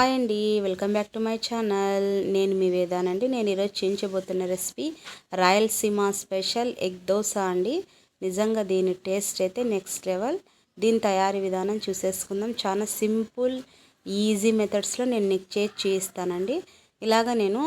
Hi అండి welcome back to my channel. నేను మీ వేదానండి. నేను ఈరోజు చేయించబోతున్న recipe Rayalaseema special egg dosa అండి. నిజంగా దీని టేస్ట్ అయితే నెక్స్ట్ లెవెల్. దీని తయారీ విధానం చూసేసుకుందాం. చాలా సింపుల్ ఈజీ మెథడ్స్లో నేను నీకు చేసి చేయిస్తానండి ఇలాగ నేను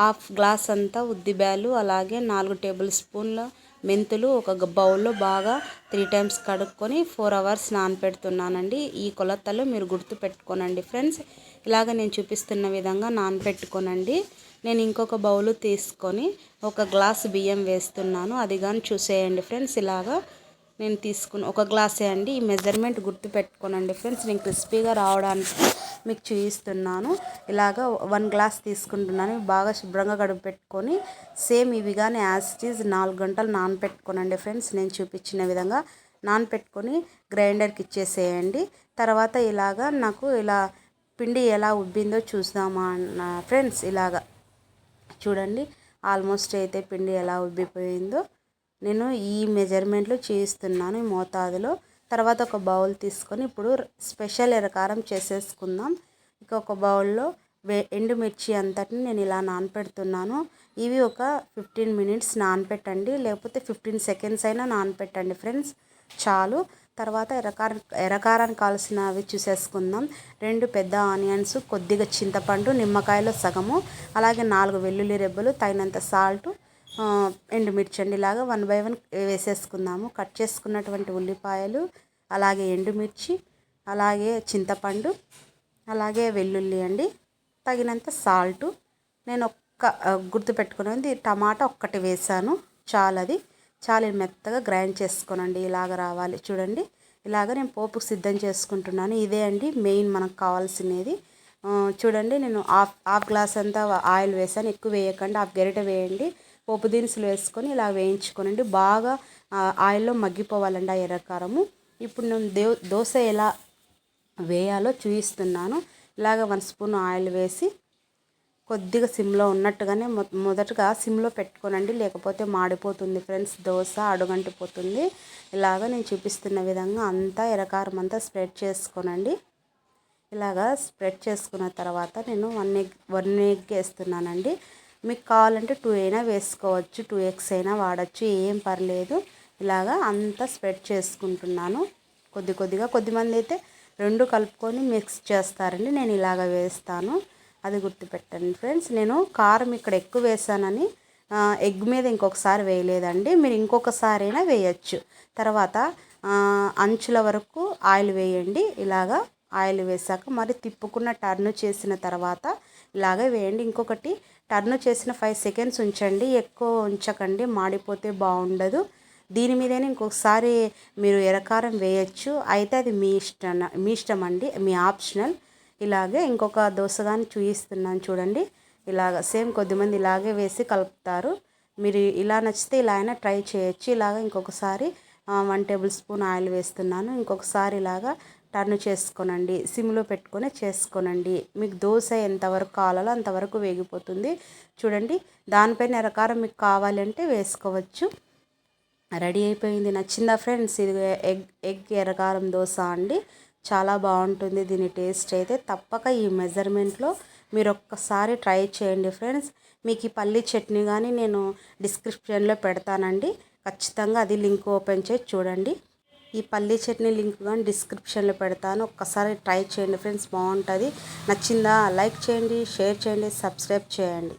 హాఫ్ గ్లాస్ అంతా ఉద్దిబ్యాలు అలాగే నాలుగు టేబుల్ స్పూన్ల మెంతులు ఒక బౌల్లో బాగా త్రీ టైమ్స్ కడుక్కొని ఫోర్ అవర్స్ నానపెడుతున్నానండి. ఈ కొలతలు మీరు గుర్తు పెట్టుకోనండి ఫ్రెండ్స్. ఇలాగ నేను చూపిస్తున్న విధంగా నానపెట్టుకోనండి. నేను ఇంకొక బౌలు తీసుకొని ఒక గ్లాస్ బియ్యం వేస్తున్నాను. అది కానీ చూసేయండి ఫ్రెండ్స్ ఇలాగా. నేను తీసుకుని ఒక గ్లాసే అండి. ఈ మెజర్మెంట్ గుర్తు పెట్టుకోనండి ఫ్రెండ్స్. నేను క్రిస్పీగా రావడానికి మీకు చూపిస్తున్నాను ఇలాగ వన్ గ్లాస్ తీసుకుంటున్నాను. బాగా శుభ్రంగా గడుపు పెట్టుకొని సేమ్ ఇవి కానీ యాజ్ ఈజ్ నాలుగు గంటలు నానపెట్టుకోనండి ఫ్రెండ్స్. నేను చూపించిన విధంగా నానపెట్టుకొని గ్రైండర్కి ఇచ్చేసేయండి. తర్వాత ఇలాగా నాకు ఇలా పిండి ఎలా ఉబ్బిందో చూద్దామా ఫ్రెండ్స్. ఇలాగా చూడండి. ఆల్మోస్ట్ అయితే పిండి ఎలా ఉబ్బిపోయిందో. నేను ఈ మెజర్మెంట్లో చేయిస్తున్నాను ఈ మోతాదులో. తర్వాత ఒక బౌల్ తీసుకొని ఇప్పుడు స్పెషల్ ఎరకారం చేసేసుకుందాం. ఇక ఒక బౌల్లో వే ఎండుమిర్చి అంతటిని నేను ఇలా నానపెడుతున్నాను. ఇవి ఒక ఫిఫ్టీన్ మినిట్స్ నానపెట్టండి. లేకపోతే ఫిఫ్టీన్ సెకండ్స్ అయినా నానపెట్టండి ఫ్రెండ్స్ చాలు. తర్వాత ఎరకార ఎరకారానికి కావాల్సినవి చూసేసుకుందాం. రెండు పెద్ద ఆనియన్స్ కొద్దిగా చింతపండు నిమ్మకాయలో సగము అలాగే నాలుగు వెల్లుల్లి రెబ్బలు తగినంత సాల్ట్ ఎండుమిర్చి అండి ఇలాగా వన్ బై వన్ వేసేసుకుందాము. కట్ చేసుకున్నటువంటి ఉల్లిపాయలు అలాగే ఎండుమిర్చి అలాగే చింతపండు అలాగే వెల్లుల్లి అండి. తగినంత సాల్టు. నేను ఒక్క గుర్తుపెట్టుకునేది టమాటా ఒక్కటి వేసాను. చాలది చాలా మెత్తగా గ్రైండ్ చేసుకోనండి. ఇలాగ రావాలి. చూడండి. ఇలాగ నేను పోపుకు సిద్ధం చేసుకుంటున్నాను. ఇదే అండి మెయిన్ మనకు కావాల్సినది. చూడండి నేను హాఫ్ హాఫ్ గ్లాస్ అంతా ఆయిల్ వేసాను. ఎక్కువ వేయకండి. హాఫ్ గరిట వేయండి. పోపు దినుసులు వేసుకొని ఇలా వేయించుకోనండి. బాగా ఆయిల్లో మగ్గిపోవాలండి ఆ ఎర్రకారము ఇప్పుడు నేను దే దోశ ఎలా వేయాలో చూపిస్తున్నాను ఇలాగ వన్ స్పూన్ ఆయిల్ వేసి కొద్దిగా సిమ్లో ఉన్నట్టుగానే మొదటగా సిమ్లో పెట్టుకోనండి. లేకపోతే మాడిపోతుంది ఫ్రెండ్స్ దోశ అడుగంటిపోతుంది. ఇలాగ నేను చూపిస్తున్న విధంగా అంతా ఎరకారం అంతా స్ప్రెడ్ చేసుకోనండి. ఇలాగా స్ప్రెడ్ చేసుకున్న తర్వాత నేను వన్ ఎగ్ వన్ ఎగ్ వేస్తున్నానండి. మీకు కావాలంటే టూ అయినా వేసుకోవచ్చు టూ ఎగ్స్ అయినా వాడచ్చు ఏం పర్లేదు. ఇలాగా అంతా స్ప్రెడ్ చేసుకుంటున్నాను. కొద్ది కొద్దిగా కొద్దిమంది అయితే రెండు కలుపుకొని మిక్స్ చేస్తారండి నేను ఇలాగ వేస్తాను. అది గుర్తుపెట్టండి ఫ్రెండ్స్ నేను కారం ఇక్కడ ఎక్కువ వేసానని ఎగ్ మీద ఇంకొకసారి వేయలేదండి. మీరు ఇంకొకసారి అయినా వేయచ్చు. తర్వాత అంచుల వరకు ఆయిల్ వేయండి. ఇలాగా ఆయిల్ వేసాక మరి తిప్పుకున్న టర్న్ చేసిన తర్వాత ఇలాగే వేయండి. ఇంకొకటి టర్న్ చేసిన ఫైవ్ సెకండ్స్ ఉంచండి. ఎక్కువ ఉంచకండి. మాడిపోతే బాగుండదు. దీని మీదనే ఇంకొకసారి మీరు ఎరకారం వేయచ్చు. అయితే అది మీ ఇష్టం మీ ఇష్టం అండి. మీ ఆప్షనల్. ఇలాగే ఇంకొక దోశగాని చూపిస్తున్నాను చూడండి. ఇలాగ సేమ్ కొద్దిమంది ఇలాగే వేసి కలుపుతారు. మీరు ఇలా నచ్చితే ఇలా అయినా ట్రై చేయొచ్చు. ఇలాగ ఇంకొకసారి వన్ టేబుల్ స్పూన్ ఆయిల్ వేస్తున్నాను. ఇంకొకసారి ఇలాగా టర్న్ చేసుకోనండి సిమ్లో పెట్టుకొని చేసుకోనండి. మీకు దోశ ఎంతవరకు కావాలో అంతవరకు వేగిపోతుంది. చూడండి దానిపైన ఎరకారం మీకు కావాలంటే వేసుకోవచ్చు. రెడీ అయిపోయింది. నచ్చిందా ఫ్రెండ్స్? ఇది ఎగ్ ఎగ్ ఎర్రకారం దోశ అండి. చాలా బాగుంటుంది. దీని టేస్ట్ అయితే తప్పక ఈ మెజర్మెంట్లో మీరు ఒక్కసారి ట్రై చేయండి ఫ్రెండ్స్. మీకు ఈ పల్లి చట్నీ కానీ నేను డిస్క్రిప్షన్లో పెడతానండి. ఖచ్చితంగా అది లింక్ ఓపెన్ చేసి చూడండి. ఈ పల్లీ చట్నీ లింక్ కానీ డిస్క్రిప్షన్లో పెడతాను. ఒక్కసారి ట్రై చేయండి ఫ్రెండ్స్ బాగుంటుంది. నచ్చిందా లైక్ చేయండి షేర్ చేయండి సబ్స్క్రైబ్ చేయండి.